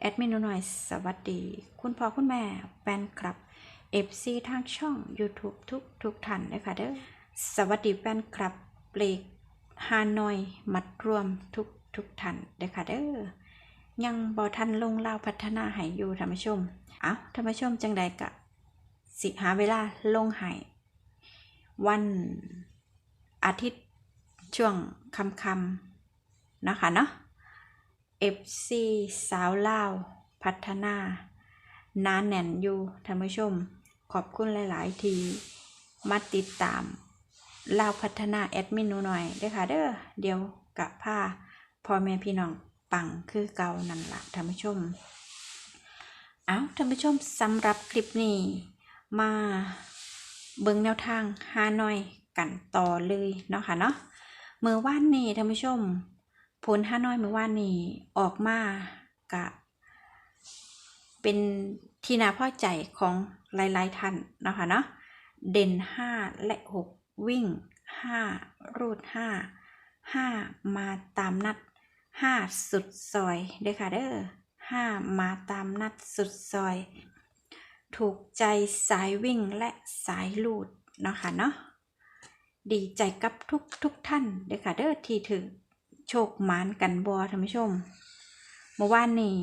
แอดมินหน่อยสวัสดี คุณพ่อคุณแม่แฟนคลับ FC ทางช่อง YouTube ทุกทุกท่านเลยค่ะเด้อสวัสดีแฟนคลับเปลกฮานอยมัดรวมทุกทุกท่านเลยค่ะเด้อยังบอทันลงลาวพัฒนาให้อยู่ท่านผู้ชม เอ้าท่านผู้ชมจังใดกะ สิหาเวลาลงให้วันอาทิตย์ช่วงคำคำนะคะเนาะ FC สาวลาว พัฒนานาแน่นอยู่ท่านผู้ชม ขอบคุณหลาย ๆ ทีมาติดตามลาวพัฒนาแอดมินหนูหน่อยเด้อค่ะเด้อเดี๋ยวกะพาพ่อแม่พี่น้องปังคือเก่านั่นละท่านผู้ชม เอาท่านผู้ชมสำหรับคลิปนี้มาเบิ่งแนวทางฮานอยกันต่อเลยเนาะค่ะเนาะเมื่อวานนี้ท่านผู้ชม ผลฮานอยเมื่อวานนี้ออกมากะ เป็นที่น่าพอใจของหลายๆท่านนะคะเนาะเด่น 5 และ 6 วิ่ง 5 รูด 5 5 มาตามนัด 5 สุดซอยเด้อค่ะเด้อ5มาตามนัดสุดซอย ถูกใจสายวิ่งและสายลูดเนาะค่ะเนาะดีใจกับทุกทุกท่านเด้อค่ะเด้อที่ถึง โชคหมานกันบอท่านผู้ชมเมื่อวานนี้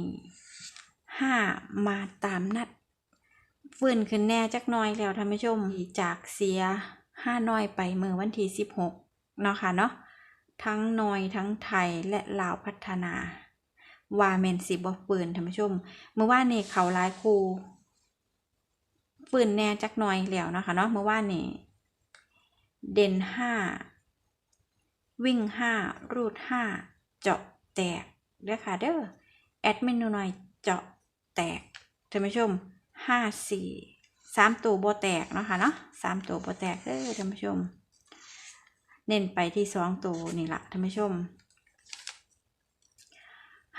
ห้ามาตามนัดฟื้นขึ้นแน่จักน้อยแล้วท่านผู้ชมจากเสียห้าน้อยไปเมื่อวันที่สิบหกเนาะค่ะเนาะทั้งน้อยทั้งไทยและลาวพัฒนาวาเมนสิบอปืนท่านผู้ชม เมื่อวานนี้เขาลายครูฟื้นแน่จักน้อยแล้วเนาะคะเนาะเมื่อวานนี้เด่นห้า วิ่ง 5 รูด 5 เจาะแตกเด้อค่ะเด้อแอดมินหนูหน่อยเจาะแตกท่านผู้ชม 5 4 3 ตัวโบแตกเนาะค่ะเนาะ3ตัวโบแตกเด้อท่านผู้ชม เน้นไปที่ 2 ตัวนี่ละท่านผู้ชม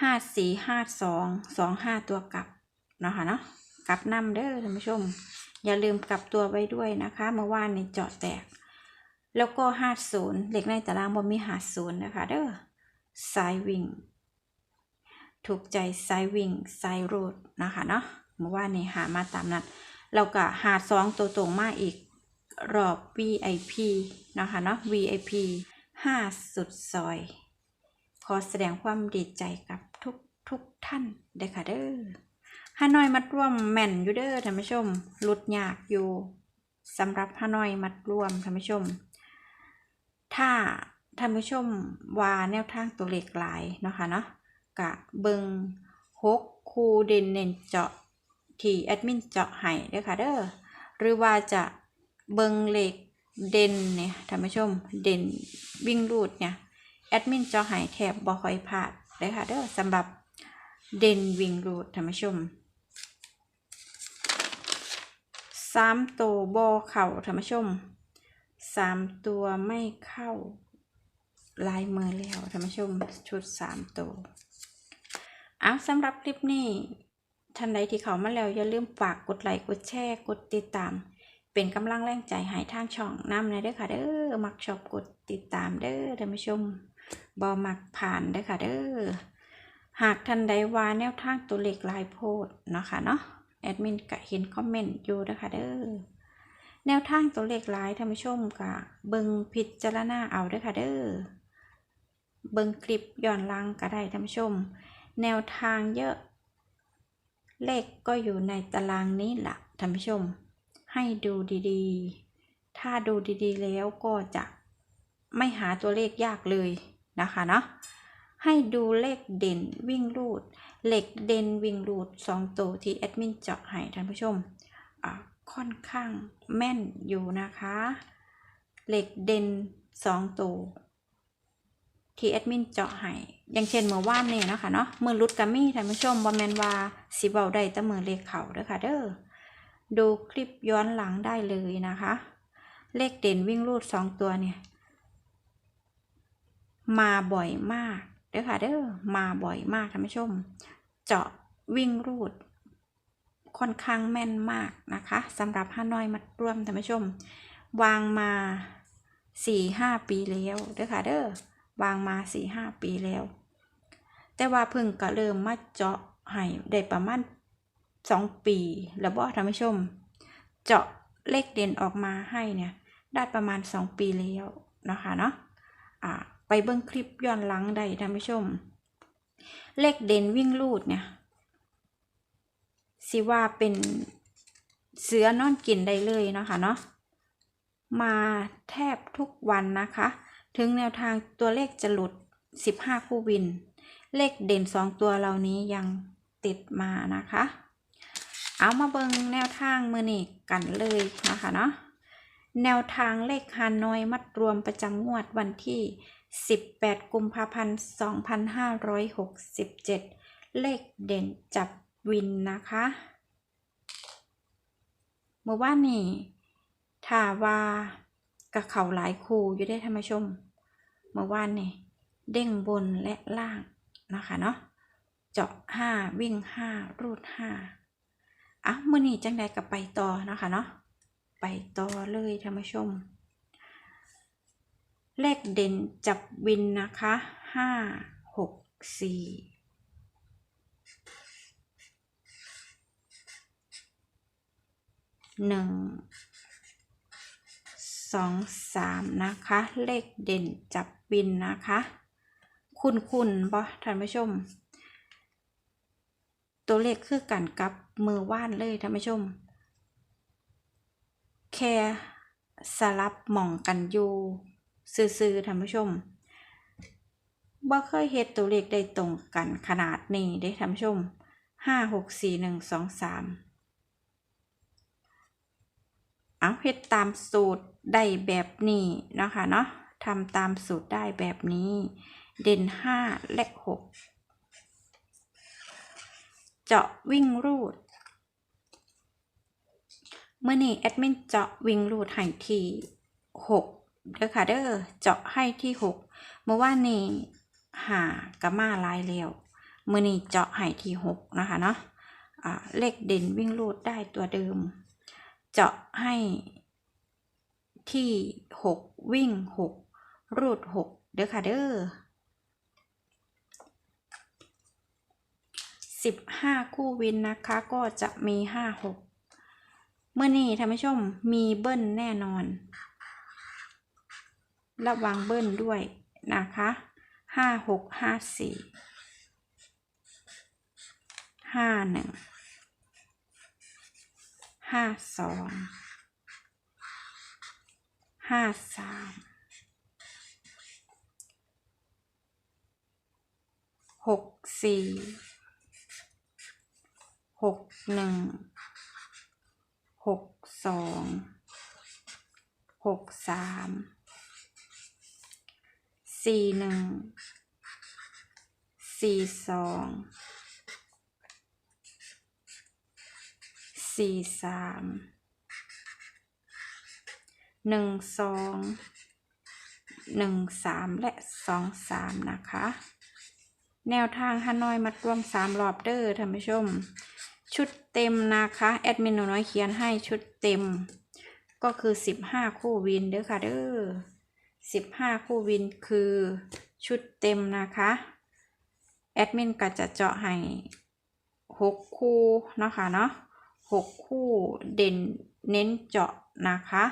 5 4 5 2 2 5 ตัวกลับเนาะค่ะเนาะกลับนำเด้อท่านผู้ชม อย่าลืมกลับตัวไว้ด้วยนะคะ เมื่อวานนี่เจาะแตก แล้วก็ห้าศูนย์เล็กในตารางบนมีหาศูนย์นะคะเด้อสายวิ่ง ถูกใจสายวิ่งสายรูดนะคะเนาะเมื่อวานนี้หามาตามนั้นเราก็หาสองตัวตรงมาอีกรอบ VIP นะคะเนาะ VIP ห้าสุดซอย ขอแสดงความดีใจกับทุกทุกท่านเด้อค่ะเด้อฮานอยมัดร่วมแม่นอยู่เด้อท่านผู้ชมหลุดยากอยู่สำหรับฮานอยมัดร่วมท่านผู้ชม ถ้าท่านผู้ชมว่าแนวทางตัวเลขหลายเนาะค่ะเนาะกะเบิงหกคูเด่นเน้นเจาะที่แอดมินเจาะให้เด้อค่ะเด้อหรือว่าจะเบิงเลขเด่นเนี่ยท่านผู้ชมเด่นวิ่งรูดเนี่ยแอดมินเจาะให้แทบบ่คอยพลาดเด้อค่ะเด้อสำหรับเด่นวิ่งรูดท่านผู้ชมสามตัวบอเข่าท่านผู้ชม สามตัวไม่เข้าลายมือแล้วท่านผู้ชมชุดสามตัวเอาสำหรับคลิปนี้ท่านใดที่เขามาแล้วอย่าลืมฝากกดไลค์กดแชร์กดติดตาม เป็นกำลังแรงใจให้ทางช่องน้ำในเด้อค่ะเด้อมักชอบกดติดตามเด้อท่านผู้ชมบอมักผ่านเด้อค่ะเด้อหากท่านใดว่าแนวทางตัวเลขลายโพดเนาะค่ะเนาะแอดมินก็เห็นคอมเมนต์อยู่เด้อค่ะเด้อ แนวทางตัวเลขหลายท่านผู้ชมกะเบิงพิจารณาเอาเด้อค่ะเด้อเบิงคลิปย้อนหลังก็ได้ท่านผู้ชม แนวทางเยอะ เลขก็อยู่ในตารางนี้แหละท่านผู้ชม ให้ดูดีๆ ถ้าดูดีๆ แล้วก็จะไม่หาตัวเลขยากเลยนะคะเนาะให้ดูเลขเด่นวิ่งรูด เลขเด่นวิ่งรูดสองตัวที่แอดมินเจาะให้ท่านผู้ชมอ่า ค่อนข้างแม่นอยู่นะคะ เหล็กเด่นสองตัว ที่แอดมินเจาะให้อย่างเช่นเมื่อวานนี่นะคะเนาะมือรุดกัมมี่ท่านผู้ชมบอมแมนว่าสิเบาได้แต่มือเลขเขาเด้อค่ะเด้อดูคลิปย้อนหลังได้เลยนะคะ เลขเด่นวิ่งรูดสองตัวเนี่ย มาบ่อยมากเด้อค่ะเด้อมาบ่อยมากท่านผู้ชม เจาะวิ่งรูด ค่อนข้างแม่นมากนะคะสำหรับฮานอยมัดร่วมท่านผู้ชม วางมาสี่ห้าปีแล้วเด้อค่ะเด้อวางมาสี่ห้าปีแล้ว แต่ว่าเพิ่งก็เริ่มมาเจาะให้ได้ประมาณสองปีแล้วบ่ท่านผู้ชม เจาะเลขเด่นออกมาให้เนี่ยได้ประมาณสองปีแล้วนะคะเนาะไปเบิ่งคลิปย้อนหลังได้ท่านผู้ชม เลขเด่นวิ่งลูดเนี่ย สิว่าเป็นเสือนอนกินได้เลยเนาะคะเนาะมาแทบทุกวันนะคะ ถึงแนวทางตัวเลขจะหลุด 15 คู่วิน เลขเด่น 2 ตัวเหล่านี้ยังติดมานะคะ เอามาเบิงแนวทางมือนี่กันเลยนะคะเนาะแนวทางเลขฮานอยมัดรวมประจำงวดวันที่ 18 กุมภาพันธ์ 2567 เลขเด่นจับ วินนะคะเมื่อวานนี้ถ้าว่ากับเขาหลายคู่อยู่ได้ธรรมชมเมื่อวานนี่เด้งบนและล่างนะคะเนาะเจาะ5วิ่ง5รูด5อะมื่อนี้จังใดกับไปต่อนะคะเนาะไปต่อเลยท่านผู้ชม เลขเด่นจับวินนะคะห้าหกสี่ หนึ่งสองสามนะคะ เลขเด่นจับวินนะคะ คุณคุณบ่ท่านผู้ชม ตัวเลขคือกันกับมือว่านเลยท่านผู้ชม แค่สลับหม่องกันอยู่ซื่อๆท่านผู้ชมบ่เคยเฮ็ดตัวเลขได้ตรงกันขนาดนี้เด้ท่านผู้ชมห้าหกสี่หนึ่งสองสาม เอาเฮ็ดตามสูตรได้แบบนี้นะคะเนาะทำตามสูตรได้แบบนี้ เด่นห้าและหกเจาะวิ่งรูดเมื่อนี้แอดมินเจาะวิ่งรูดให้ที่หกเด้อค่ะเด้อเจาะให้ที่หกเมื่อวานนี้หากะมาลายแล้วเมื่อนี้เจาะให้ที่หกนะคะเนาะอ่าเลขเด่นวิ่งรูดได้ตัวเดิม เจาะให้ที่หกวิ่งหกรูดหกเด้อค่ะเด้อสิบห้าคู่วินนะคะก็จะมีห้าหกเมื่อนี้ท่านผู้ชมมีเบิ้ลแน่นอน ระวังเบิ้ลด้วยนะคะห้าหกห้าสี่ ห้าสองห้าสามหกสี่หกหนึ่งหกสองหกสามสี่หนึ่งสี่สอง สี่สามหนึ่งสองหนึ่งสามและสองสามนะคะ แนวทางฮานอยมัดรวมสามรอบเด้อท่านผู้ชม ชุดเต็มนะคะ แอดมินหนูน้อยเขียนให้ชุดเต็ม ก็คือสิบห้าคู่วินเด้อค่ะเด้อสิบห้าคู่วินคือชุดเต็มนะคะ แอดมินก็จะเจาะให้หกคู่เนาะค่ะเนาะ หกคู่เด่นเน้นเจาะนะคะ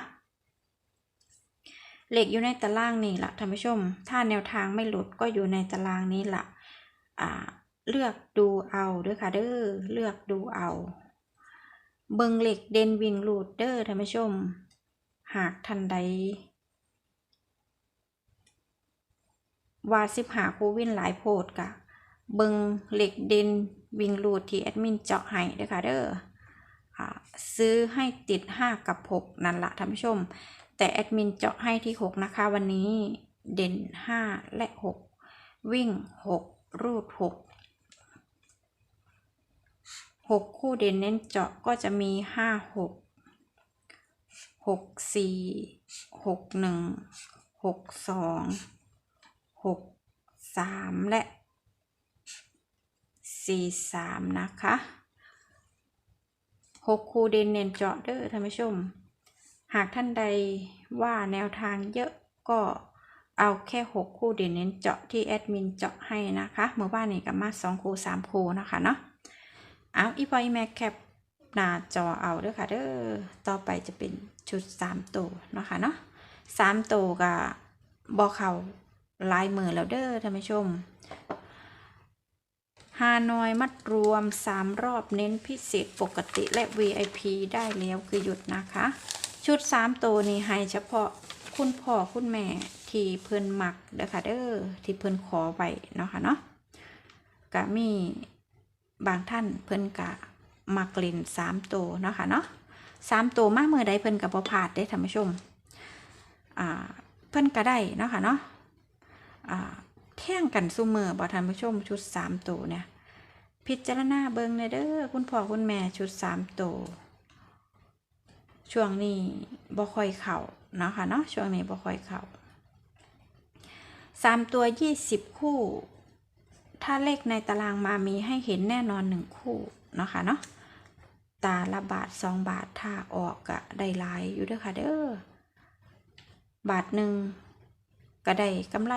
เหล็กอยู่ในตารางนี่ละท่านผู้ชม ถ้าแนวทางไม่หลุดก็อยู่ในตารางนี้ละอ่าเลือกดูเอาด้อค่ะเด้อเลือกดูเอา เบิงเหล็กเด่นวิ่งลูดเด้อท่านผู้ชม หากทันใดว่าสิบหาคูวินหลายโพดกะเบิงเหล็กเด่นวิ่งลูดที่แอดมินเจาะให้ด้อค่ะเด้อ ซื้อให้ติด 5 กับ 6 นั่นละท่านผู้ชม แต่แอดมินเจาะให้ที่ 6 นะคะ วันนี้เด่น 5 และ 6 วิ่ง 6 รูด 6 6 คู่เด่นเน้นเจาะก็จะมี 5 6 6 4 6 1 6 2 6 3 และ 4 3 นะคะ หกคูเดนเนนเจาะเด้อท่านผู้ชม หากท่านใดว่าแนวทางเยอะก็เอาแค่หกคู่เดนเน้นเจาะที่แอดมินเจาะให้นะคะเมื่อว่านนี้กับมาสองคู่สามคู่นะคะเนาะเอาอีพออีแม็กแคปหน้าจอเอาเด้อค่ะเด้อต่อไปจะเป็นชุด 3 ตัวนะคะเนาะ3ตัวก็บ่เขาลายมือแล้วเด้อท่านผู้ชม ฮานอยมัดรวม 3 รอบเน้นพิเศษปกติและ VIP ได้แล้วคือหยุดนะคะ ชุด 3 ตัวนี้ให้เฉพาะคุณพ่อคุณแม่ที่เพิ่นมักเด้อค่ะเด้อที่เพิ่นขอไว้เนาะค่ะเนาะก็มีบางท่านเพิ่นกะมักเล่น3ตัวเนาะค่ะเนาะ3ตัวมากเมื่อใดเพิ่นก็บ่พลาดเด้ท่านผู้ชมอ่าเพิ่นก็ได้เนาะค่ะเนาะอ่า แท่งกันซุมือบ่ท่านผู้ชมชุดสามตัวเนี่ย พิจารณาเบิงเลยเด้อคุณพ่อคุณแม่ชุดสามตัวช่วงนี้บ่ค่อยเข่าเนาะค่ะเนาะช่วงนี้บ่ค่อยเข่าสามตัวยี่สิบคู่ ถ้าเลขในตารางมามีให้เห็นแน่นอนหนึ่งคู่เนาะค่ะเนาะตาละบาทสองบาทถ้าออกก็ได้หลายอยู่เด้อค่ะเด้อบาทหนึ่งก็ได้กำไร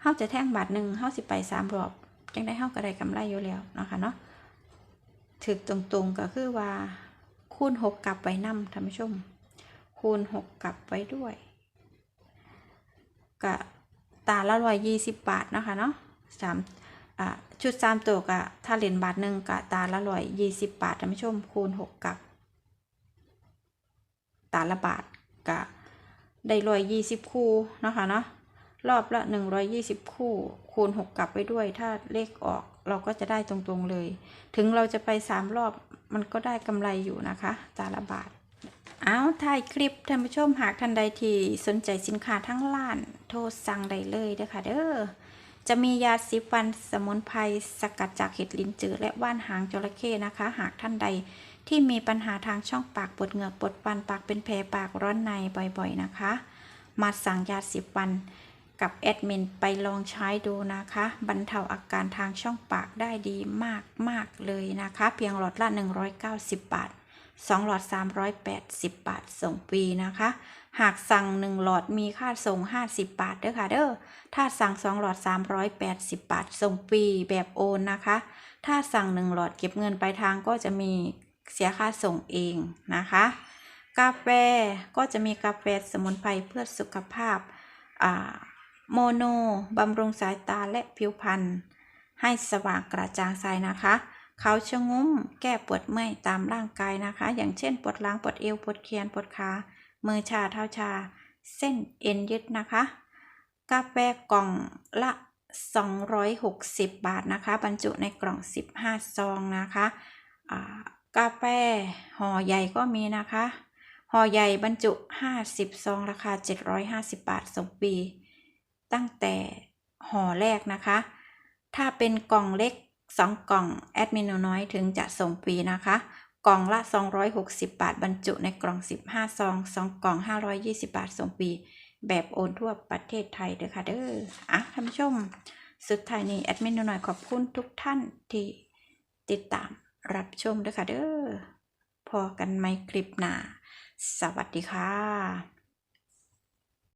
เฮาจะแท่งบาทหนึ่งเฮาสิไปสามรอบจังได้เฮาก็ได้กำไรอยู่แล้วเนาะคะเนาะถึกตรงๆก็คือว่า คูณหกกลับไว้นำท่านผู้ชม คูณหกกลับไว้ด้วยกะตาละร้อยยี่สิบบาทเนาะคะเนาะสามอ่าชุดสามตัวกะถ้าเหรียญบาทหนึ่งกะตาละร้อยยี่สิบบาทท่านผู้ชม คูณหกกับ ตาละบาทกะได้ร้อยยี่สิบคูเนาะคะเนาะ รอบละ 120 คู่ คูณ 6 กลับไปด้วย ถ้าเลขออกเราก็จะได้ตรงๆเลย ถึงเราจะไป 3 รอบมันก็ได้กำไรอยู่นะคะตาละบาทเอาถ่ายคลิปท่านผู้ชมหากท่านใดที่สนใจสินค้าทั้งล้าน โทรสั่งได้เลยเด้อค่ะเด้อจะมียาสีฟันสมุนไพรสกัดจากเห็ดลินจือ และว่านหางจระเข้นะคะ หากท่านใดที่มีปัญหาทางช่องปากปวดเหงือกปวดฟันปากเป็นแผลปากร้อนในบ่อยๆนะคะ มาสั่งยาสีฟัน กับแอดมินไปลองใช้ดูนะคะ บรรเทาอาการทางช่องปากได้ดีมากมากเลยนะคะ เพียงหลอดละ 190 บาท 2 หลอด 380 บาท ส่งฟรีนะคะ หากสั่ง 1 หลอดมีค่าส่ง 50 บาทเด้อค่ะเด้อถ้าสั่ง 2 หลอด 380 บาท ส่งฟรีแบบโอนนะคะ ถ้าสั่ง 1 หลอดเก็บเงินปลายทางก็จะมีเสียค่าส่งเองนะคะ กาแฟก็จะมีกาแฟสมุนไพรเพื่อสุขภาพอ่า โมโนบำรุงสายตาและผิวพรรณให้สว่างกระจ่างใสนะคะ เขาชะงุ้มแก้ปวดเมื่อยตามร่างกายนะคะ อย่างเช่นปวดหลังปวดเอวปวดแขนปวดขามือชาเท้าชา เส้นเอ็นยึดนะคะ กาแฟกล่องละ 260 บาทนะคะ บรรจุในกล่อง 15 ซองนะคะกาแฟห่อใหญ่ก็มีนะคะห่อใหญ่บรรจุ 50 ซองราคา 750 บาทส่งฟรี ตั้งแต่ห่อแรกนะคะ ถ้าเป็นกล่องเล็ก 2 กล่องแอดมินน้อยถึงจะส่งฟรีนะคะ กล่องละ 260 บาทบรรจุในกล่อง 15 ซอง 2 กล่อง 520 บาทส่งฟรีแบบโอนทั่วประเทศไทยเด้อค่ะเด้ออะท่านผู้ชม สุดท้ายนี้แอดมินน้อยขอบคุณทุกท่านที่ติดตามรับชมเด้อค่ะเด้อพอกันไหมคลิปหน้า สวัสดีค่ะ